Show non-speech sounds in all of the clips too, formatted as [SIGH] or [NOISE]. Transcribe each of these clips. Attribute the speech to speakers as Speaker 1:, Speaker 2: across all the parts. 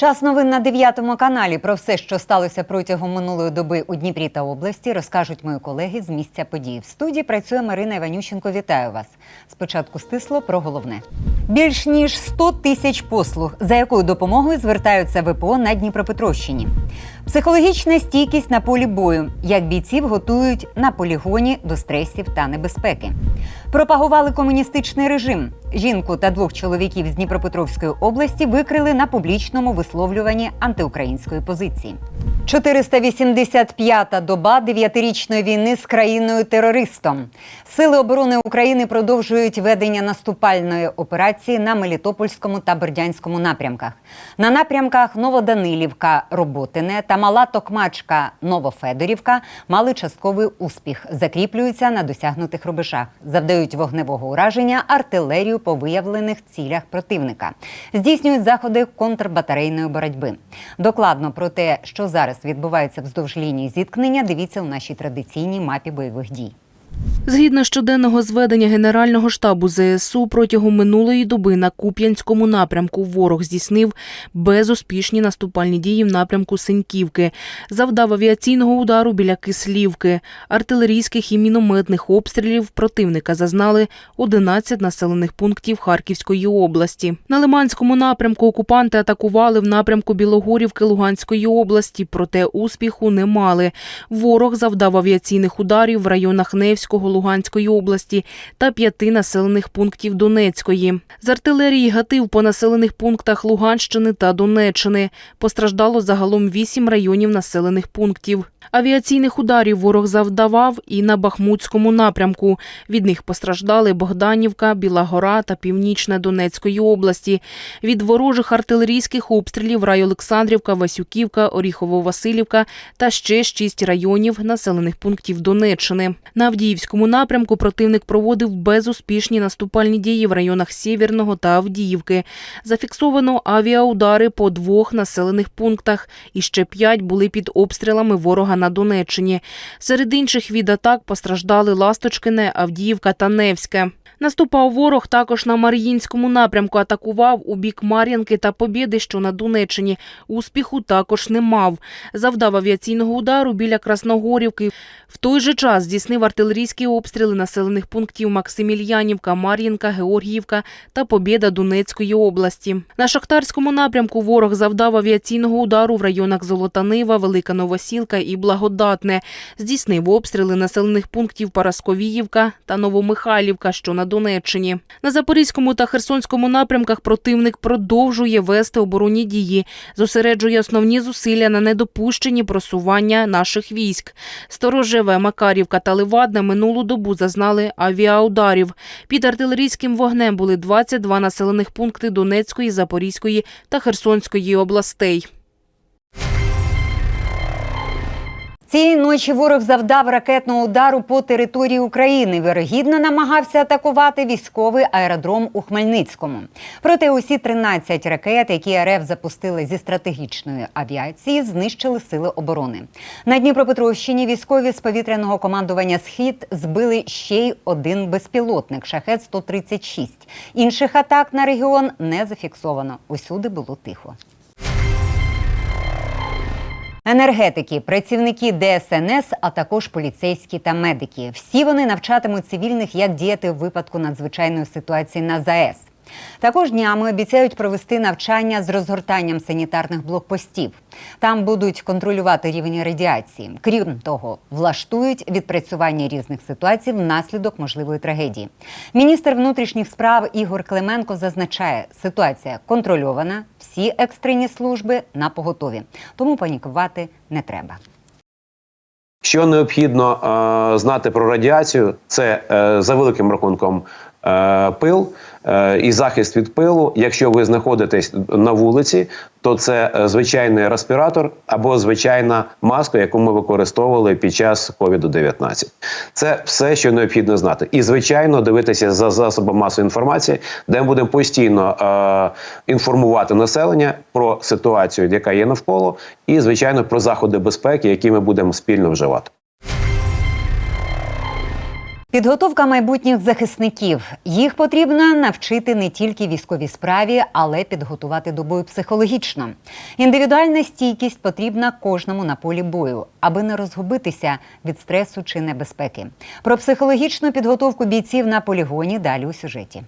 Speaker 1: Час новин на 9 каналі. Про все, що сталося протягом минулої доби у Дніпрі та області, розкажуть мої колеги з місця подій. В студії працює Марина Іванющенко. Вітаю вас. Спочатку стисло про головне. Більш ніж 100 тисяч послуг, за якою допомогою звертаються ВПО на Дніпропетровщині. Психологічна стійкість на полі бою, як бійців готують на полігоні до стресів та небезпеки. Пропагували комуністичний режим. Жінку та двох чоловіків з Дніпропетровської області викрили на публічному висловлюванні антиукраїнської позиції. 485-та доба дев'ятирічної війни з країною-терористом. Сили оборони України продовжують ведення наступальної операції на Мелітопольському та Бердянському напрямках. На напрямках Новоданилівка, Роботине та Мала Токмачка, Новофедорівка мали частковий успіх, закріплюються на досягнутих рубежах, завдають вогневого ураження артилерію по виявлених цілях противника, здійснюють заходи контрбатарейної боротьби. Докладно про те, що зараз відбувається вздовж лінії зіткнення, дивіться у нашій традиційній мапі бойових дій.
Speaker 2: Згідно щоденного зведення Генерального штабу ЗСУ, протягом минулої доби на Куп'янському напрямку ворог здійснив безуспішні наступальні дії в напрямку Синьківки, завдав авіаційного удару біля Кислівки, артилерійських і мінометних обстрілів противника зазнали 11 населених пунктів Харківської області. На Лиманському напрямку окупанти атакували в напрямку Білогорівки Луганської області, проте успіху не мали. Ворог завдав авіаційних ударів в районах Невського, Луганської області та п'яти населених пунктів Донецької. З артилерії гатив по населених пунктах Луганщини та Донеччини. Постраждало загалом вісім районів населених пунктів. Авіаційних ударів ворог завдавав і на Бахмутському напрямку. Від них постраждали Богданівка, Біла Гора та Північна Донецької області. Від ворожих артилерійських обстрілів рай Олександрівка, Васюківка, Оріхово-Василівка та ще шість районів населених пунктів Донеччини. На Авдіївському напрямку противник проводив безуспішні наступальні дії в районах Сєвєрного та Авдіївки. Зафіксовано авіаудари по двох населених пунктах, і ще п'ять були під обстрілами ворога на Донеччині. Серед інших від атак постраждали Ласточкине, Авдіївка та Невське. Наступав ворог також на Мар'їнському напрямку, атакував у бік Мар'їнки та Побєди, що на Донеччині. Успіху також не мав. Завдав авіаційного удару біля Красногорівки. В той же час здійснив артилерійські обстріли населених пунктів Максимільянівка, Мар'їнка, Георгіївка та Побєда Донецької області. На Шахтарському напрямку ворог завдав авіаційного удару в районах Золота Нива, Велика Новосілка і Благодатне. Здійснив обстріли населених пунктів Парасковіївка та Новомихайлівка, що на Донеччині. На Запорізькому та Херсонському напрямках противник продовжує вести оборонні дії, зосереджує основні зусилля на недопущенні просування наших військ. Сторожеве, Макарівка та Левадне минулу добу зазнали авіаударів. Під артилерійським вогнем були 22 населених пункти Донецької, Запорізької та Херсонської областей.
Speaker 1: Цієї ночі ворог завдав ракетного удару по території України. Вірогідно намагався атакувати військовий аеродром у Хмельницькому. Проте усі 13 ракет, які РФ запустили зі стратегічної авіації, знищили сили оборони. На Дніпропетровщині військові з повітряного командування Схід збили ще й один безпілотник шахет 136 Інших атак на регіон не зафіксовано. Усюди було тихо. Енергетики, працівники ДСНС, а також поліцейські та медики. Всі вони навчатимуть цивільних, як діяти в випадку надзвичайної ситуації на ЗАЕС. Також днями обіцяють провести навчання з розгортанням санітарних блокпостів. Там будуть контролювати рівень радіації. Крім того, влаштують відпрацювання різних ситуацій внаслідок можливої трагедії. Міністр внутрішніх справ Ігор Клименко зазначає, ситуація контрольована, всі екстрені служби на поготові, тому панікувати не треба.
Speaker 3: Що необхідно е, знати про радіацію, це е, за великим рахунком пил е, і захист від пилу. Якщо ви знаходитесь на вулиці, то це е, звичайний респіратор або звичайна маска, яку ми використовували під час COVID-19. Це все, що необхідно знати. І звичайно, дивитися за засобами масової інформації, де ми будемо постійно е, інформувати населення про ситуацію, яка є навколо, і звичайно про заходи безпеки, які ми будемо спільно вживати.
Speaker 1: Підготовка майбутніх захисників. Їх потрібно навчити не тільки військовій справі, але підготувати до бою психологічно. Індивідуальна стійкість потрібна кожному на полі бою, аби не розгубитися від стресу чи небезпеки. Про психологічну підготовку бійців на полігоні далі у сюжеті.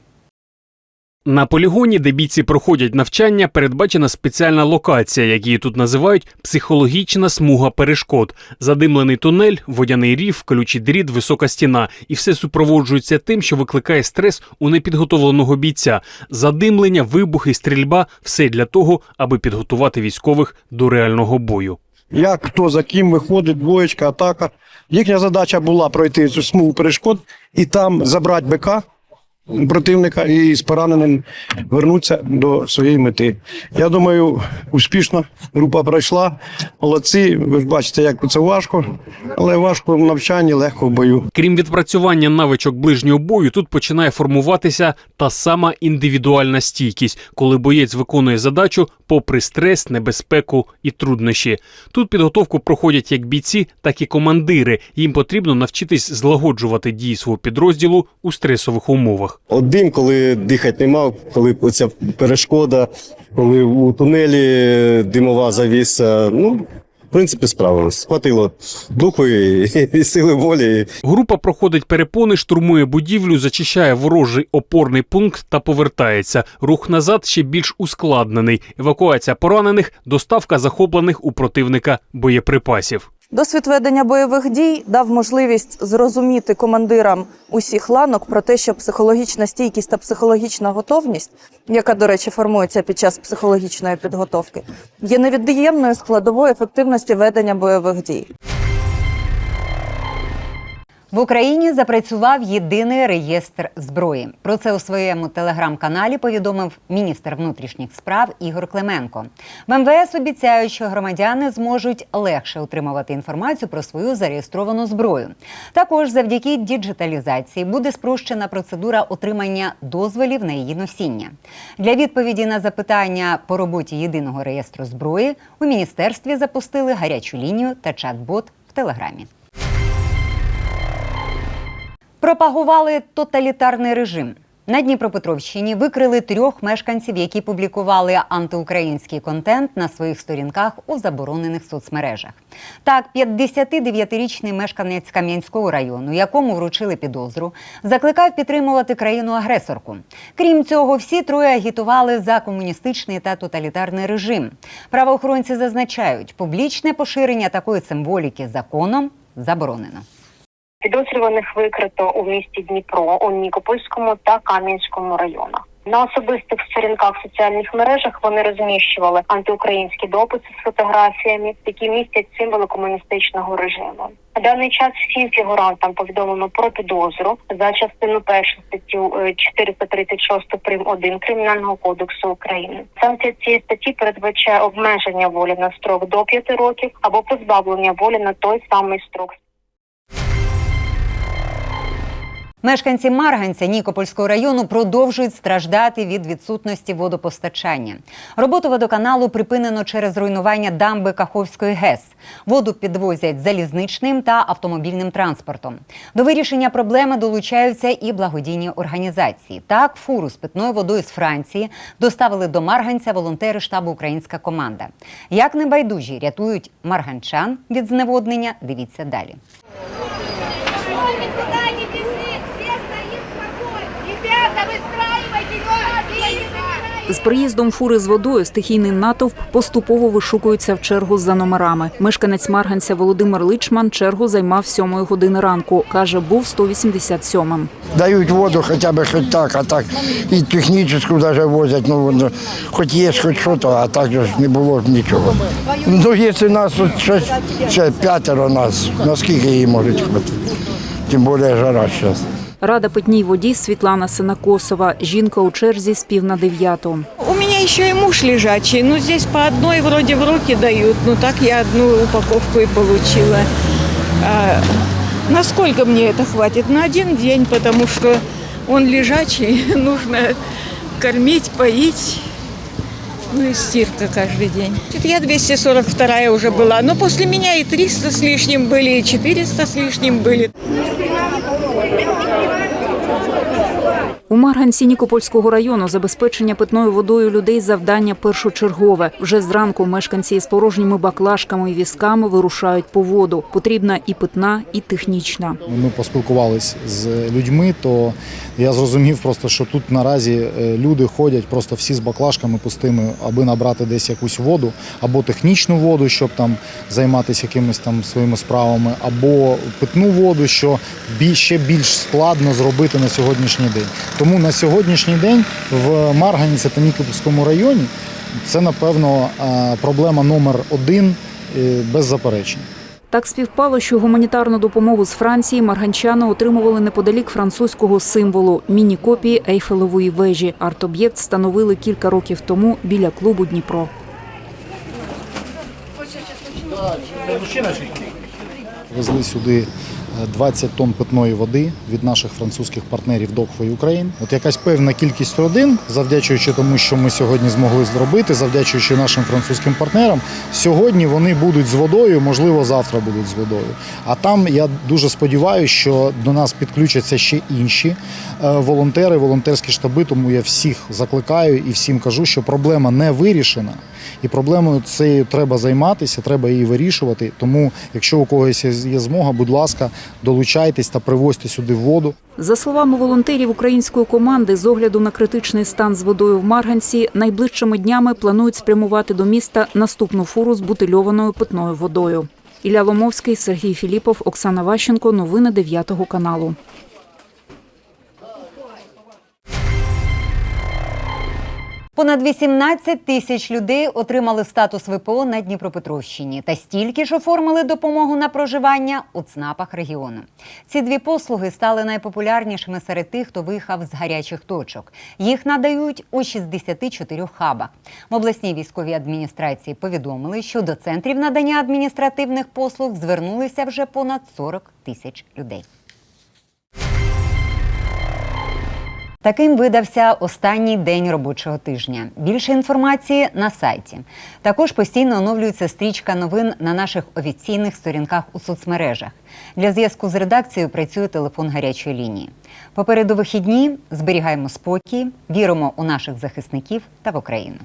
Speaker 4: На полігоні, де бійці проходять навчання, передбачена спеціальна локація, як її тут називають психологічна смуга перешкод. Задимлений тунель, водяний рів, колючий дріт, висока стіна. І все супроводжується тим, що викликає стрес у непідготовленого бійця. Задимлення, вибухи, стрільба все для того, аби підготувати військових до реального бою.
Speaker 5: як хто за ким виходить, двоєчка, атака. Їхня задача була пройти цю смугу перешкод і там забрати БК противника і з пораненим вернутися до своєї мети. Я думаю, успішно група пройшла. Молодці. Ви ж бачите, як це важко, але важко в навчанні, легко в бою.
Speaker 4: Крім відпрацювання навичок ближнього бою, тут починає формуватися та сама індивідуальна стійкість, коли боєць виконує задачу попри стрес, небезпеку і труднощі. Тут підготовку проходять як бійці, так і командири. Їм потрібно навчитись злагоджувати дії свого підрозділу у стресових умовах.
Speaker 6: От дим, коли дихати не мав, коли оця перешкода, коли у тунелі димова завіса, ну, в принципі, справились. Хватило духу і, і сили волі.
Speaker 4: Група проходить перепони, штурмує будівлю, зачищає ворожий опорний пункт та повертається. Рух назад ще більш ускладнений. Евакуація поранених, доставка захоплених у противника боєприпасів.
Speaker 7: Досвід ведення бойових дій дав можливість зрозуміти командирам усіх ланок про те, що психологічна стійкість та психологічна готовність, яка, до речі, формується під час психологічної підготовки, є невід'ємною складовою ефективності ведення бойових дій.
Speaker 1: В Україні запрацював єдиний реєстр зброї. Про це у своєму телеграм-каналі повідомив міністр внутрішніх справ Ігор Клименко. В МВС обіцяють, що громадяни зможуть легше отримувати інформацію про свою зареєстровану зброю. Також завдяки діджиталізації буде спрощена процедура отримання дозволів на її носіння. Для відповіді на запитання по роботі єдиного реєстру зброї у міністерстві запустили гарячу лінію та чат-бот в телеграмі. Пропагували тоталітарний режим. На Дніпропетровщині викрили трьох мешканців, які публікували антиукраїнський контент на своїх сторінках у заборонених соцмережах. Так, 59-річний мешканець Кам'янського району, якому вручили підозру, закликав підтримувати країну-агресорку. Крім цього, всі троє агітували за комуністичний та тоталітарний режим. Правоохоронці зазначають, публічне поширення такої символіки законом заборонено.
Speaker 8: Підозрюваних викрито у місті Дніпро, у Нікопольському та Кам'янському районах. На особистих сторінках в соціальних мережах вони розміщували антиукраїнські дописи з фотографіями, які містять символи комуністичного режиму. На даний час всім фігурантам повідомлено про підозру за частину першу статтю е, 436 прим. 1 кримінального кодексу України. Санкція цієї статті передбачає обмеження волі на строк до 5 років або позбавлення волі на той самий строк.
Speaker 1: Мешканці Марганця Нікопольського району продовжують страждати від відсутності водопостачання. Роботу водоканалу припинено через руйнування дамби Каховської ГЕС. Воду підвозять залізничним та автомобільним транспортом. До вирішення проблеми долучаються і благодійні організації. Так, фуру з питною водою з Франції доставили до Марганця волонтери штабу Українська команда. Як небайдужі рятують марганчан від зневоднення, дивіться далі.
Speaker 9: З приїздом фури з водою стихійний натовп поступово вишукується в чергу за номерами. Мешканець Марганця Володимир Личман чергу займав 7 години ранку. Каже, був 187-м.
Speaker 10: Дають воду хоча б хоч так, а так і технічну навіть возять, ну хоч є, хоч що то, а так же ж не було нічого. Ну, якщо нас тут щось, ще п'ятеро нас, наскільки її можуть хватити? Тим більше жара зараз.
Speaker 9: Рада питній воді Світлана Синакосова. Жінка у черзі з пів на дев'яту.
Speaker 11: У меня еще и муж лежачий. Ну, здесь по одной вроде в руки дают. Ну, так я одну упаковку и получила. А насколько мне это хватит? На один день, потому что он лежачий. [LAUGHS] Нужно кормить, поить. Ну и стирка каждый день. Я 242 уже была. Но после меня и 300 с лишним были, и 400 с лишним были.
Speaker 9: У Марганці Нікопольського району забезпечення питною водою людей завдання першочергове. Вже зранку мешканці із порожніми баклажками і візками вирушають по воду. Потрібна і питна, і технічна.
Speaker 12: Ми поспілкувалися з людьми, то я зрозумів просто, що тут наразі е, люди ходять просто всі з баклажками пустими, аби набрати десь якусь воду, або технічну воду, щоб там займатися якимись там своїми справами, або питну воду, що ще більш складно зробити на сьогоднішній день. Тому на сьогоднішній день в Марганіці та Нікопольському районі це напевно е, проблема номер один е, без заперечень.
Speaker 9: Так співпало, що гуманітарну допомогу з Франції марганчани отримували неподалік французького символу міні-копії Ейфелевої вежі. Арт-об'єкт встановили кілька років тому біля клубу Дніпро.
Speaker 12: Везли сюди 20 тонн питної води від наших французьких партнерів Докфо Україн. От якась певна кількість родин, завдячуючи тому, що ми сьогодні змогли зробити, завдячуючи нашим французьким партнерам, сьогодні вони будуть з водою, можливо, завтра будуть з водою. А там я дуже сподіваюся, що до нас підключаться ще інші е, волонтери, волонтерські штаби. Тому я всіх закликаю і всім кажу, що проблема не вирішена. І проблемою цією треба займатися, треба її вирішувати. Тому, якщо у когось є змога, будь ласка, долучайтесь та привозьте сюди воду.
Speaker 9: За словами волонтерів української команди, з огляду на критичний стан з водою в Марганці, найближчими днями планують спрямувати до міста наступну фуру з бутильованою питною водою. Ілля Ломовський, Сергій Філіпов, Оксана Ващенко. Новини 9 каналу.
Speaker 1: Понад 18 тисяч людей отримали статус ВПО на Дніпропетровщині та стільки ж оформили допомогу на проживання у ЦНАПах регіону. Ці дві послуги стали найпопулярнішими серед тих, хто виїхав з гарячих точок. Їх надають у 64 хабах. В обласній військовій адміністрації повідомили, що до центрів надання адміністративних послуг звернулися вже понад 40 тисяч людей. Таким видався останній день робочого тижня. Більше інформації на сайті. Також постійно оновлюється стрічка новин на наших офіційних сторінках у соцмережах. Для зв'язку з редакцією працює телефон гарячої лінії. Попереду вихідні зберігаємо спокій, віримо у наших захисників та в Україну.